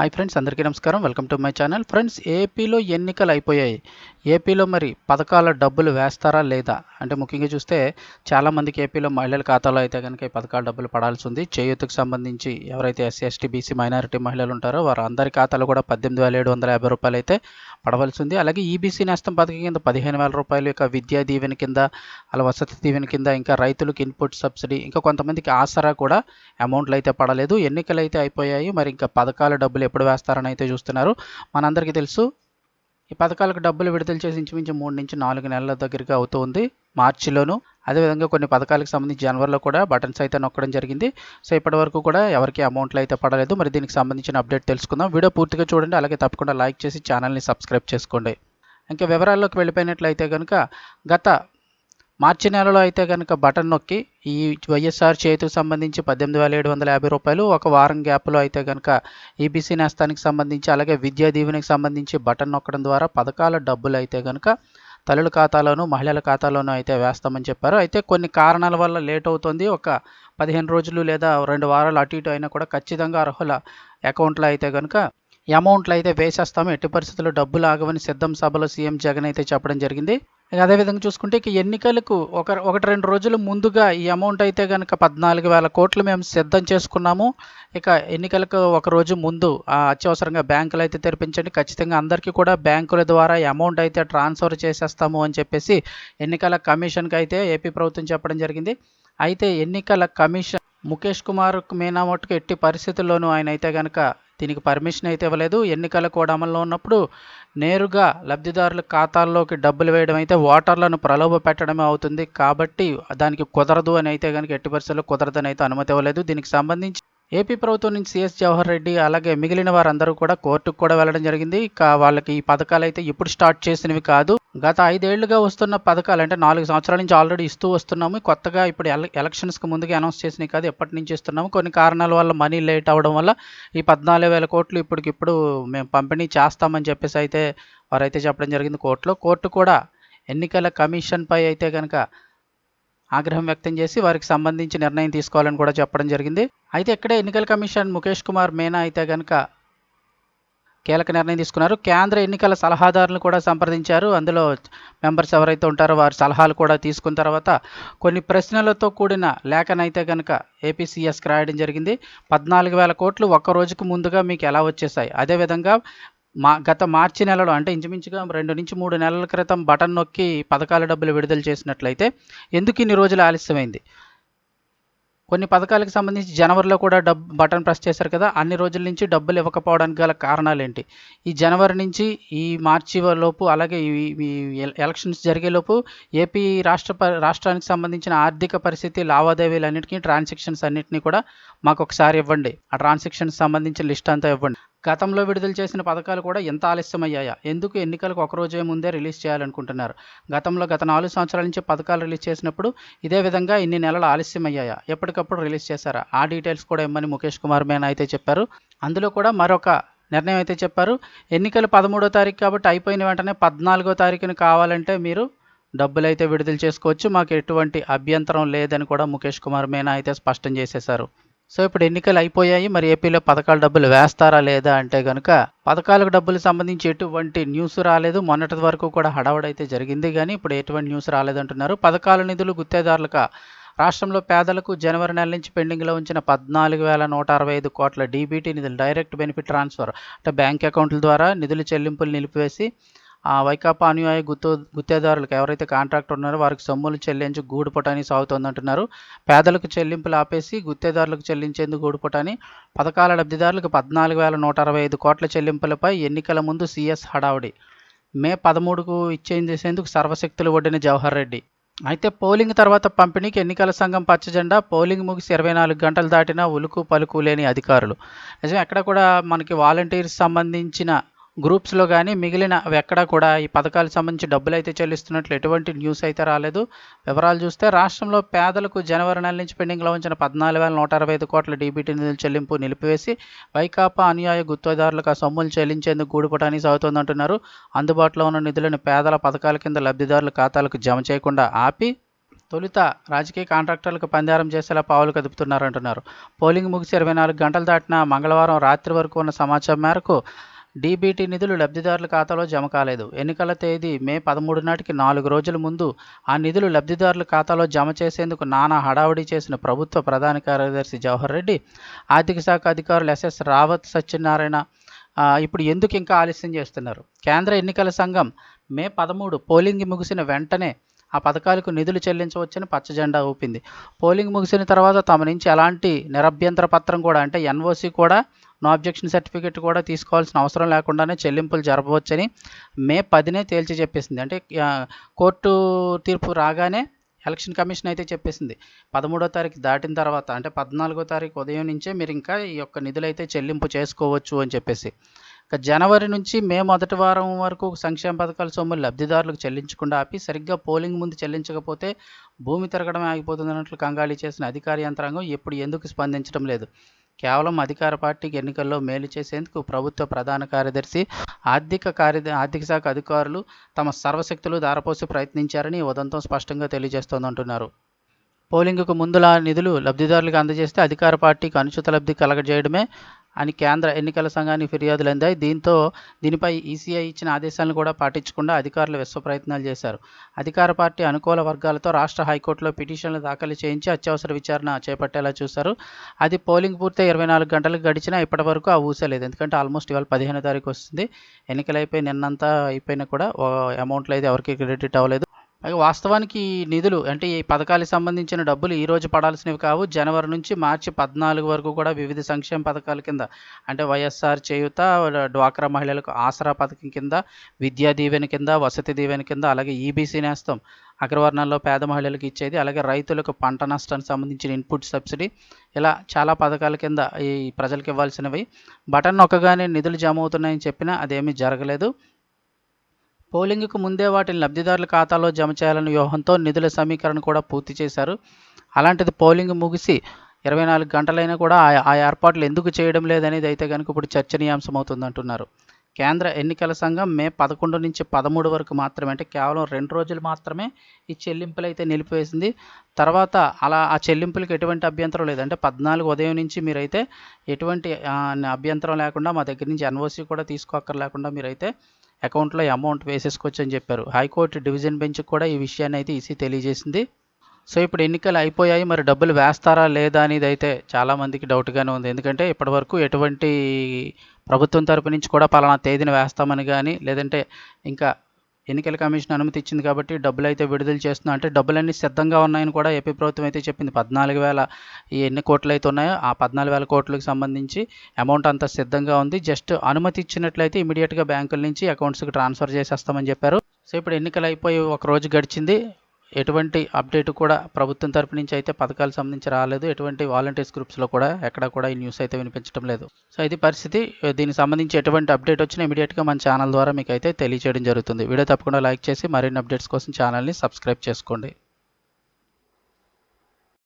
Hi friends అందరికీ నమస్కారం. Welcome to my channel friends ఏపీలో ఎన్నికలు అయిపోయాయి. ఏపీలో మరి పథకాల డబ్బులు వేస్తారా లేదా? అంటే ముఖ్యంగా చూస్తే చాలామందికి ఏపీలో మహిళల ఖాతాలో అయితే కనుక ఈ పథకాల డబ్బులు పడాల్సి ఉంది. చేయూతకు సంబంధించి ఎవరైతే ఎస్సీ ఎస్టీ బీసీ మైనారిటీ మహిళలు ఉంటారో వారు అందరి ఖాతాలో కూడా పద్దెనిమిది వేల ఏడు వందల యాభై రూపాయలు అయితే పడవలసి ఉంది. అలాగే ఈబీసీ నేస్తం పథకం కింద పదిహేను వేల రూపాయలు ఇక విద్యా దీవెన కింద అలా వసతి దీవెన కింద ఇంకా రైతులకు ఇన్పుట్ సబ్సిడీ ఇంకా కొంతమందికి ఆసరా కూడా అమౌంట్లు అయితే పడలేదు. ఎన్నికలు అయితే అయిపోయాయి. మరి ఇంకా పథకాల డబ్బులు ఎప్పుడు వేస్తారని అయితే చూస్తున్నారు. మనందరికీ తెలుసు ఈ పథకాలకు డబ్బులు విడుదల చేసి ఇంచుమించు మూడు నుంచి నాలుగు నెలల దగ్గరగా అవుతుంది మార్చిలోను. అదేవిధంగా కొన్ని పథకాలకు సంబంధించి జనవరిలో కూడా బటన్స్ అయితే నొక్కడం జరిగింది. సో ఇప్పటి వరకు కూడా ఎవరికి అమౌంట్లు అయితే పడలేదు. మరి దీనికి సంబంధించిన అప్డేట్ తెలుసుకుందాం. వీడియో పూర్తిగా చూడండి. అలాగే తప్పకుండా లైక్ చేసి ఛానల్ని సబ్స్క్రైబ్ చేసుకోండి. ఇంకా వివరాల్లోకి వెళ్ళిపోయినట్లయితే కనుక గత మార్చి నెలలో అయితే కనుక బటన్ నొక్కి ఈ వైఎస్ఆర్ చేతికి సంబంధించి పద్దెనిమిది వేల ఏడు వందల యాభై రూపాయలు ఒక వారం గ్యాప్లో అయితే కనుక ఈబీసీ నేస్తానికి సంబంధించి అలాగే విద్యా దీవెనకి సంబంధించి బటన్ నొక్కడం ద్వారా పథకాల డబ్బులు అయితే కనుక తల్లుల ఖాతాలోను మహిళల ఖాతాలోనూ అయితే వేస్తామని చెప్పారు. అయితే కొన్ని కారణాల వల్ల లేట్ అవుతుంది. ఒక పదిహేను రోజులు లేదా రెండు వారాలు అటు ఇటు అయినా కూడా ఖచ్చితంగా అర్హుల అకౌంట్లో అయితే కనుక అమౌంట్లు అయితే వేసేస్తాము. ఎట్టి పరిస్థితుల్లో డబ్బులు ఆగవని సిద్ధం సభలో సీఎం జగన్ అయితే చెప్పడం జరిగింది. అదేవిధంగా చూసుకుంటే ఇక ఎన్నికలకు ఒక ఒకటి రెండు రోజుల ముందుగా ఈ అమౌంట్ అయితే కనుక పద్నాలుగు వేల కోట్లు మేము సిద్ధం చేసుకున్నాము. ఇక ఎన్నికలకు ఒక రోజు ముందు ఆ అత్యవసరంగా బ్యాంకులు అయితే తెరిపించండి. ఖచ్చితంగా అందరికీ కూడా బ్యాంకుల ద్వారా ఈ అమౌంట్ అయితే ట్రాన్స్ఫర్ చేసేస్తాము అని చెప్పేసి ఎన్నికల కమిషన్కి అయితే ఏపీ ప్రభుత్వం చెప్పడం జరిగింది. అయితే ఎన్నికల కమిషన్ ముఖేష్ కుమార్ మీనా మట్టుకు ఎట్టి పరిస్థితుల్లోనూ ఆయన అయితే కనుక దీనికి పర్మిషన్ అయితే ఇవ్వలేదు. ఎన్నికల కూడా అమల్లో ఉన్నప్పుడు నేరుగా లబ్ధిదారుల ఖాతాల్లోకి డబ్బులు వేయడం అయితే ఓటర్లను ప్రలోభ పెట్టడమే అవుతుంది. కాబట్టి దానికి కుదరదు అని అయితే కనుక ఎట్టి పరిస్థితుల్లో కుదరదని అయితే అనుమతి ఇవ్వలేదు. దీనికి సంబంధించి ఏపీ ప్రభుత్వం నుంచి సిఎస్ జవహర్ రెడ్డి అలాగే మిగిలిన వారందరూ కూడా కోర్టుకు కూడా వెళ్ళడం జరిగింది. ఇక వాళ్ళకి ఈ పథకాలు అయితే ఇప్పుడు స్టార్ట్ చేసినవి కాదు. గత ఐదేళ్ళుగా వస్తున్న పథకాలు అంటే నాలుగు సంవత్సరాల నుంచి ఆల్రెడీ ఇస్తూ వస్తున్నాము. కొత్తగా ఇప్పుడు ఎలక్షన్స్కి ముందుగా అనౌన్స్ చేసినవి కాదు ఎప్పటి నుంచి ఇస్తున్నాము. కొన్ని కారణాల వల్ల మనీ లేట్ అవ్వడం వల్ల ఈ పద్నాలుగు వేల కోట్లు ఇప్పటికిప్పుడు మేము పంపిణీ చేస్తామని చెప్పేసి అయితే వారైతే చెప్పడం జరిగింది కోర్టులో. కోర్టు కూడా ఎన్నికల కమిషన్పై అయితే కనుక ఆగ్రహం వ్యక్తం చేసి వారికి సంబంధించి నిర్ణయం తీసుకోవాలని కూడా చెప్పడం జరిగింది. అయితే ఇక్కడే ఎన్నికల కమిషన్ ముఖేష్ కుమార్ మేనా అయితే కనుక కీలక నిర్ణయం తీసుకున్నారు. కేంద్ర ఎన్నికల సలహాదారులను కూడా సంప్రదించారు. అందులో మెంబర్స్ ఎవరైతే ఉంటారో వారి సలహాలు కూడా తీసుకున్న తర్వాత కొన్ని ప్రశ్నలతో కూడిన లేఖనైతే కనుక ఏపీసీఎస్కి రాయడం జరిగింది. పద్నాలుగు వేల కోట్లు ఒక్క రోజుకు ముందుగా మీకు ఎలా వచ్చేసాయి? అదేవిధంగా మా గత మార్చి నెలలో అంటే ఇంచుమించుగా రెండు నుంచి మూడు నెలల క్రితం బటన్ నొక్కి పథకాల డబ్బులు విడుదల చేసినట్లయితే ఎందుకు ఇన్ని రోజులు ఆలస్యమైంది? కొన్ని పథకాలకు సంబంధించి జనవరిలో కూడా డబ్ బటన్ ప్రెస్ చేశారు కదా అన్ని రోజుల నుంచి డబ్బులు ఇవ్వకపోవడానికి గల కారణాలు ఏంటి ఈ జనవరి నుంచి ఈ మార్చి లోపు అలాగే ఈ ఎలక్షన్స్ జరిగేలోపు ఏపీ రాష్ట్ర రాష్ట్రానికి సంబంధించిన ఆర్థిక పరిస్థితి లావాదేవీలు అన్నిటికీ ట్రాన్సాక్షన్స్ అన్నింటినీ కూడా మాకు ఒకసారి ఇవ్వండి. ఆ ట్రాన్సాక్షన్స్ సంబంధించిన లిస్ట్ అంతా ఇవ్వండి. గతంలో విడుదల చేసిన పథకాలు కూడా ఎంత ఆలస్యమయ్యాయా? ఎందుకు ఎన్నికలకు ఒకరోజే ముందే రిలీజ్ చేయాలనుకుంటున్నారు? గతంలో గత నాలుగు సంవత్సరాల నుంచి పథకాలు రిలీజ్ చేసినప్పుడు ఇదే విధంగా ఇన్ని నెలలు ఆలస్యమయ్యాయా? ఎప్పటికప్పుడు రిలీజ్ చేశారా? ఆ డీటెయిల్స్ కూడా ఇమ్మని ముఖేష్ కుమార్ మేనా అయితే చెప్పారు. అందులో కూడా మరొక నిర్ణయం అయితే చెప్పారు. ఎన్నికలు పదమూడో తారీఖు కాబట్టి అయిపోయిన వెంటనే పద్నాలుగో తారీఖున కావాలంటే మీరు డబ్బులైతే విడుదల చేసుకోవచ్చు. మాకు ఎటువంటి అభ్యంతరం లేదని కూడా ముఖేష్ కుమార్ మేనా అయితే స్పష్టం చేసేశారు. సో ఇప్పుడు ఎన్నికలు అయిపోయాయి. మరి ఏపీలో పథకాల డబ్బులు వేస్తారా లేదా అంటే కనుక పథకాలకు డబ్బులు సంబంధించి ఎటువంటి న్యూస్ రాలేదు. మొన్నటి వరకు కూడా హడావడైతే జరిగింది. కానీ ఇప్పుడు ఎటువంటి న్యూస్ రాలేదంటున్నారు. పథకాల నిధులు గుత్తేదారులకు రాష్ట్రంలో పేదలకు జనవరి నెల నుంచి పెండింగ్లో ఉంచిన పద్నాలుగు వేల నూట అరవై ఐదు కోట్ల డీబీటీ నిధులు డైరెక్ట్ బెనిఫిట్ ట్రాన్స్ఫర్ అంటే బ్యాంక్ అకౌంట్ల ద్వారా నిధుల చెల్లింపులు నిలిపివేసి ఆ వైకాపా అనుయాయ గుత్త గుత్తేదారులకు ఎవరైతే కాంట్రాక్ట్ ఉన్నారో వారికి సొమ్ములు చెల్లించి గూడుపటాని సాగుతోందంటున్నారు. పేదలకు చెల్లింపులు ఆపేసి గుత్తేదారులకు చెల్లించేందుకు గూడుపటాని పథకాల లబ్ధిదారులకు పద్నాలుగు వేల నూట అరవై ఐదు కోట్ల చెల్లింపులపై ఎన్నికల ముందు సీఎస్ హడావుడి. మే పదమూడుకు ఇచ్చేందుకు సర్వశక్తులు ఒడ్డిన జవహర్ రెడ్డి. అయితే పోలింగ్ తర్వాత పంపిణీకి ఎన్నికల సంఘం పచ్చజెండా. పోలింగ్ ముగిసి ఇరవై నాలుగు గంటలు దాటినా ఉలుకు పలుకు లేని అధికారులు. నిజం ఎక్కడ కూడా మనకి వాలంటీర్స్ సంబంధించిన గ్రూప్స్లో కానీ మిగిలిన ఎక్కడా కూడా ఈ పథకాలకు సంబంధించి డబ్బులు అయితే చెల్లిస్తున్నట్లు ఎటువంటి న్యూస్ అయితే రాలేదు. వివరాలు చూస్తే రాష్ట్రంలో పేదలకు జనవరి నెల నుంచి పెండింగ్లో ఉంచిన పద్నాలుగు వేల నూట అరవై ఐదు కోట్ల డీబీటీ నిధుల చెల్లింపు నిలిపివేసి వైకాపా అనుయాయ గుత్తేదారులకు ఆ సొమ్ములు చెల్లించేందుకు గూడుపటానికి సాగుతోందంటున్నారు. అందుబాటులో ఉన్న నిధులను పేదల పథకాల కింద లబ్ధిదారుల ఖాతాలకు జమ చేయకుండా ఆపి తొలుత రాజకీయ కాంట్రాక్టర్లకు పందారం చేసేలా పావులు కదుపుతున్నారంటున్నారు. పోలింగ్ ముగిసి ఇరవై నాలుగు గంటలు దాటిన మంగళవారం రాత్రి వరకు ఉన్న సమాచారం మేరకు డీబీటీ నిధులు లబ్ధిదారుల ఖాతాలో జమ కాలేదు. ఎన్నికల తేదీ మే పదమూడు నాటికి నాలుగు రోజుల ముందు ఆ నిధులు లబ్ధిదారుల ఖాతాలో జమ చేసేందుకు నానా హడావుడి చేసిన ప్రభుత్వ ప్రధాన కార్యదర్శి జవహర్ రెడ్డి ఆర్థిక శాఖ అధికారులు ఎస్ఎస్ రావత్ సత్యనారాయణ ఇప్పుడు ఎందుకు ఇంకా ఆలస్యం చేస్తున్నారు? కేంద్ర ఎన్నికల సంఘం మే పదమూడు పోలింగ్ ముగిసిన వెంటనే ఆ పథకాలకు నిధులు చెల్లించవచ్చని పచ్చజెండా ఊపింది. పోలింగ్ ముగిసిన తర్వాత తమ నుంచి ఎలాంటి నిరభ్యంతర పత్రం కూడా అంటే ఎన్ఓసి కూడా నో అబ్జెక్షన్ సర్టిఫికేట్ కూడా తీసుకోవాల్సిన అవసరం లేకుండానే చెల్లింపులు జరపవచ్చని మే పదినే తేల్చి చెప్పేసింది. అంటే కోర్టు తీర్పు రాగానే ఎలక్షన్ కమిషన్ అయితే చెప్పేసింది. పదమూడో తారీఖు దాటిన తర్వాత అంటే పద్నాలుగో తారీఖు ఉదయం నుంచే మీరు ఇంకా ఈ యొక్క నిధులు అయితే చెల్లింపు చేసుకోవచ్చు అని చెప్పేసి. ఇక జనవరి నుంచి మే మొదటి వారం వరకు సంక్షేమ పథకాల సొమ్ములు లబ్ధిదారులకు చెల్లించకుండా ఆపి సరిగ్గా పోలింగ్ ముందు చెల్లించకపోతే భూమి తిరగడం ఆగిపోతుంది అన్నట్లు కంగాళీ చేసిన అధికార యంత్రాంగం ఇప్పుడు ఎందుకు స్పందించడం లేదు. కేవలం అధికార పార్టీకి ఎన్నికల్లో మేలు చేసేందుకు ప్రభుత్వ ప్రధాన కార్యదర్శి ఆర్థిక కార్య ఆర్థిక శాఖ అధికారులు తమ సర్వశక్తులు దారపోసి ప్రయత్నించారని ఉదంతం స్పష్టంగా తెలియజేస్తోందంటున్నారు. పోలింగ్కు ముందులా నిధులు లబ్ధిదారులకు అందజేస్తే అధికార పార్టీకి అనుచిత లబ్ధి కలగజేయడమే అని కేంద్ర ఎన్నికల సంఘానికి ఫిర్యాదులు అందాయి దీంతో దీనిపై ఈసీఐ ఇచ్చిన ఆదేశాలను కూడా పాటించకుండా అధికారులు విశ్వ ప్రయత్నాలు చేశారు. అధికార పార్టీ అనుకూల వర్గాలతో రాష్ట్ర హైకోర్టులో పిటిషన్లు దాఖలు చేయించి అత్యవసర విచారణ చేపట్టేలా చూశారు. అది పోలింగ్ పూర్తి ఇరవై నాలుగు గంటలకు గడిచినా ఇప్పటి వరకు ఆ ఊసలేదు ఎందుకంటే ఆల్మోస్ట్ ఇవాళ పదిహేను తారీఖు వస్తుంది. ఎన్నికలైపోయి అయిపోయి నిన్నంతా అయిపోయినా కూడా అమౌంట్లు అయితే ఎవరికి క్రెడిట్ అవ్వలేదు. వాస్తవానికి ఈ నిధులు అంటే ఈ పథకాలకు సంబంధించిన డబ్బులు ఈ రోజు పడాల్సినవి కావు. జనవరి నుంచి మార్చి పద్నాలుగు వరకు కూడా వివిధ సంక్షేమ పథకాల కింద అంటే వైఎస్ఆర్ చేయూత డ్వాక్రా మహిళలకు ఆసరా పథకం కింద విద్యా దీవెన కింద వసతి దీవెన కింద అలాగే ఈబీసీ నేస్తం అగ్రవర్ణాల్లో పేద మహిళలకు ఇచ్చేది అలాగే రైతులకు పంట నష్టానికి సంబంధించిన ఇన్పుట్ సబ్సిడీ ఇలా చాలా పథకాల కింద ఈ ప్రజలకు ఇవ్వాల్సినవి. బటన్ నొక్కగానే నిధులు జమ అవుతున్నాయని చెప్పినా అదేమీ జరగలేదు. పోలింగ్కు ముందే వాటిని లబ్ధిదారుల ఖాతాలో జమ చేయాలనే వ్యూహంతో నిధుల సమీకరణ కూడా పూర్తి చేశారు. అలాంటిది పోలింగ్ ముగిసి ఇరవై నాలుగు గంటలైనా కూడా ఆ- ఏర్పాట్లు ఎందుకు చేయడం లేదనేది అయితే కనుక ఇప్పుడు చర్చనీయాంశం అవుతుందంటున్నారు కేంద్ర ఎన్నికల సంఘం మే పదకొండు నుంచి పదమూడు వరకు మాత్రమే అంటే కేవలం రెండు రోజులు మాత్రమే ఈ చెల్లింపులు అయితే నిలిపివేసింది. తర్వాత అలా ఆ చెల్లింపులకు ఎటువంటి అభ్యంతరం లేదు. అంటే పద్నాలుగు ఉదయం నుంచి మీరైతే ఎటువంటి అభ్యంతరం లేకుండా మా దగ్గర నుంచి ఎన్ఓసి కూడా తీసుకోక్కర్ లేకుండా మీరైతే అకౌంట్లో అమౌంట్ వేసేసుకోవచ్చు అని చెప్పారు. హైకోర్టు డివిజన్ బెంచ్ కూడా ఈ విషయాన్ని అయితే ఈసీ తెలియజేసింది. సో ఇప్పుడు ఎన్నికలు అయిపోయాయి. మరి డబ్బులు వేస్తారా లేదా అనేది అయితే చాలామందికి డౌట్గానే ఉంది. ఎందుకంటే ఇప్పటివరకు ఎటువంటి ప్రభుత్వం తరపు నుంచి కూడా పలానా తేదీన వేస్తామని కానీ లేదంటే ఇంకా ఎన్నికల కమిషన్ అనుమతి ఇచ్చింది కాబట్టి డబ్బులు అయితే విడుదల చేస్తున్నా అంటే డబ్బులన్నీ సిద్ధంగా ఉన్నాయని కూడా ఏపీ ప్రభుత్వం అయితే చెప్పింది. పద్నాలుగు వేల ఈ ఎన్ని కోట్లు అయితే ఉన్నాయో ఆ పద్నాలుగు వేల కోట్లకు సంబంధించి అమౌంట్ అంతా సిద్ధంగా ఉంది. జస్ట్ అనుమతి ఇచ్చినట్లయితే ఇమీడియట్గా బ్యాంకుల నుంచి అకౌంట్స్కి ట్రాన్స్ఫర్ చేసేస్తామని చెప్పారు. సో ఇప్పుడు ఎన్నికలు అయిపోయి ఒక రోజు గడిచింది. ఎటువంటి అప్డేట్ కూడా ప్రభుత్వం తరపు నుంచి అయితే పథకాలు సంబంధించి రాలేదు. ఎటువంటి వాలంటీర్స్ గ్రూప్స్లో కూడా ఎక్కడ కూడా ఈ న్యూస్ అయితే వినిపించడం లేదు. సో ఇది పరిస్థితి. దీనికి సంబంధించి ఎటువంటి అప్డేట్ వచ్చినా ఇమీడియట్గా మన ఛానల్ ద్వారా మీకు అయితే తెలియజేయడం జరుగుతుంది. వీడియో తప్పకుండా లైక్ చేసి మరిన్ని అప్డేట్స్ కోసం ఛానల్ని సబ్స్క్రైబ్ చేసుకోండి.